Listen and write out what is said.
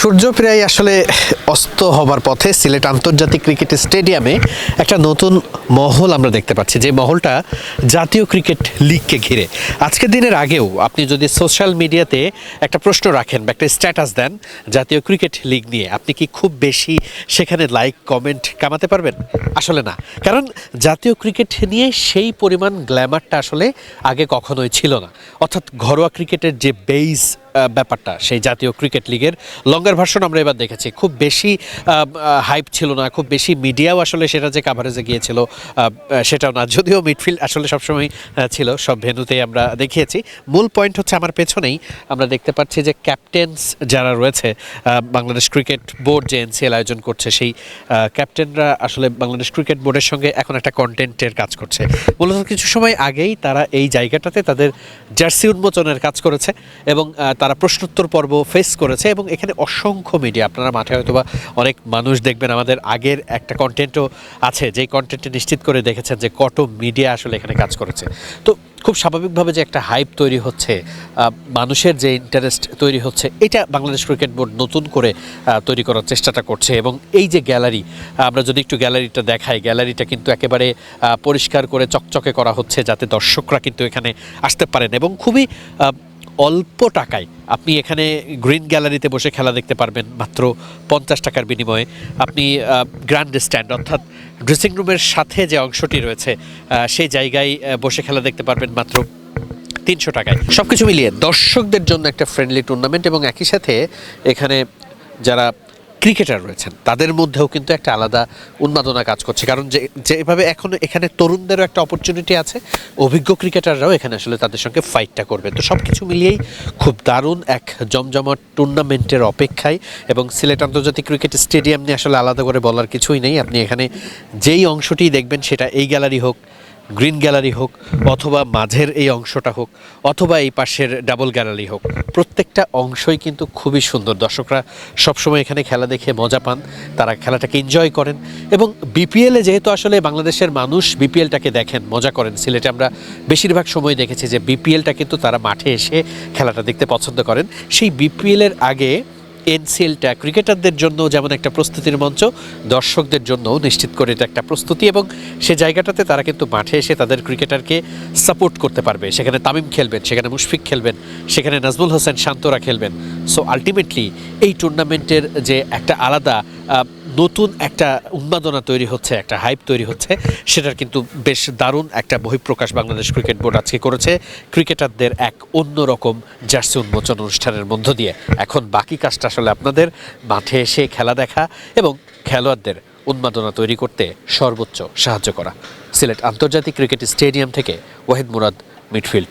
সূর্য প্রায় আসলে অস্ত হবার পথে সিলেট আন্তর্জাতিক ক্রিকেট স্টেডিয়ামে একটা নতুন মহল আমরা দেখতে পাচ্ছি। যে মহলটা জাতীয় ক্রিকেট লিগকে ঘিরে। আজকের দিনের আগেও আপনি যদি সোশ্যাল মিডিয়াতে একটা প্রশ্ন রাখেন বা একটা স্ট্যাটাস দেন জাতীয় ক্রিকেট লিগ নিয়ে, আপনি কি খুব বেশি সেখানে লাইক, কমেন্ট কামাতে পারবেন? আসলে না। কারণ জাতীয় ক্রিকেট নিয়ে সেই পরিমাণ গ্ল্যামারটা আসলে আগে কখনোই ছিল না। অর্থাৎ ঘরোয়া ক্রিকেটের যে বেইস ব্যাপারটা, সেই জাতীয় ক্রিকেট লিগের লঙ্গার ভার্সন আমরা এবার দেখেছি। খুব বেশি হাইপ ছিল না, খুব বেশি মিডিয়াও আসলে সেটা যে কাভারেজে গিয়েছিল সেটাও না। যদিও মিডফিল্ড আসলে সবসময় ছিল, সব ভেন্যুতেই আমরা দেখিয়েছি। মূল পয়েন্ট হচ্ছে আমার পেছনেই, আমরা দেখতে পাচ্ছি যে ক্যাপ্টেন্স যারা রয়েছে বাংলাদেশ ক্রিকেট বোর্ড যে এনসিএল আয়োজন করছে, সেই ক্যাপ্টেনরা আসলে বাংলাদেশ ক্রিকেট বোর্ডের সঙ্গে এখন একটা কন্টেন্টের কাজ করছে। মূলত কিছু সময় আগেই তারা এই জায়গাটাতে তাদের জার্সি উন্মোচনের কাজ করেছে এবং তারা প্রশ্নোত্তর পর্ব ফেস করেছে এবং এখানে অসংখ্য মিডিয়া আপনারা মাঠে হয়তো বা অনেক মানুষ দেখবেন, আমাদের আগের একটা কন্টেন্টও আছে, যেই কন্টেন্টে নিশ্চিত করে দেখেছেন যে কত মিডিয়া আসলে এখানে কাজ করেছে। তো খুব স্বাভাবিকভাবে যে একটা হাইপ তৈরি হচ্ছে মানুষের যে ইন্টারেস্ট তৈরি হচ্ছে, এটা বাংলাদেশ ক্রিকেট বোর্ড নতুন করে তৈরি করার চেষ্টাটা করছে এবং এই যে গ্যালারি আমরা যদি একটু গ্যালারিটা দেখাই গ্যালারিটা কিন্তু একেবারে পরিষ্কার করে চকচকে করা হচ্ছে যাতে দর্শকরা কিন্তু এখানে আসতে পারেন এবং খুবই অল্প টাকায় আপনি এখানে গ্রিন গ্যালারিতে বসে খেলা দেখতে পারবেন মাত্র পঞ্চাশ টাকার বিনিময়ে। আপনি গ্র্যান্ড স্ট্যান্ড অর্থাৎ ড্রেসিং রুমের সাথে যে অংশটি রয়েছে সেই জায়গায় বসে খেলা দেখতে পারবেন মাত্র তিনশো টাকায়। সব কিছু মিলিয়ে দর্শকদের জন্য একটা ফ্রেন্ডলি টুর্নামেন্ট এবং একই সাথে এখানে যারা ক্রিকেটার রয়েছেন। তাদের মধ্যেও কিন্তু একটা আলাদা উন্মাদনা কাজ করছে। কারণ যে যেভাবে এখন এখানে তরুণদেরও একটা অপরচুনিটি আছে, অভিজ্ঞ ক্রিকেটাররাও এখানে আসলে তাদের সঙ্গে ফাইটটা করবে। তো সব কিছু মিলিয়েই খুব দারুণ এক জমজমাট টুর্নামেন্টের অপেক্ষায় এবং সিলেট আন্তর্জাতিক ক্রিকেট স্টেডিয়াম নিয়ে আসলে আলাদা করে বলার কিছুই নেই। আপনি এখানে যেই অংশটি দেখবেন সেটা এই গ্যালারি হোক গ্রিন গ্যালারি হোক, অথবা মাঝের এই অংশটা হোক, অথবা এই পাশের ডাবল গ্যালারি হোক, প্রত্যেকটা অংশই কিন্তু খুবই সুন্দর। দর্শকরা সবসময় এখানে খেলা দেখে মজা পান, তারা খেলাটাকে এনজয় করেন, এবং বিপিএলে যেহেতু আসলে বাংলাদেশের মানুষ বিপিএলটাকে দেখেন, মজা করেন, সিলেটে আমরা বেশিরভাগ সময় দেখেছি যে বিপিএলটা কিন্তু তারা মাঠে এসে খেলাটা দেখতে পছন্দ করেন। সেই বিপিএলের আগে এনসিএলটা ক্রিকেটারদের জন্য যেমন একটা প্রস্তুতির মঞ্চ, দর্শকদের জন্য নিশ্চিত করে এটা একটা প্রস্তুতি এবং সে জায়গাটাতে তারা কিন্তু মাঠে এসে তাদের ক্রিকেটারকে সাপোর্ট করতে পারবে। সেখানে তামিম খেলবেন, সেখানে মুশফিক খেলবেন, সেখানে নাজমুল হোসেন শান্তরা খেলবেন। সো আলটিমেটলি এই টুর্নামেন্টের যে একটা আলাদা নতুন একটা উন্মাদনা তৈরি হচ্ছে, একটা হাইপ তৈরি হচ্ছে। সেটার কিন্তু বেশ দারুণ একটা বহিঃপ্রকাশ বাংলাদেশ ক্রিকেট বোর্ড আজকে করেছে। ক্রিকেটারদের এক অন্যরকম জার্সি উন্মোচন অনুষ্ঠানের মধ্য দিয়ে। এখন বাকি কাজটা আসলে আপনাদের মাঠে এসে খেলা দেখা এবং খেলোয়াড়দের উন্মাদনা তৈরি করতে সর্বোচ্চ সাহায্য করা। সিলেট আন্তর্জাতিক ক্রিকেট স্টেডিয়াম থেকে ওয়াহিদ মুরাদ, মিডফিল্ড।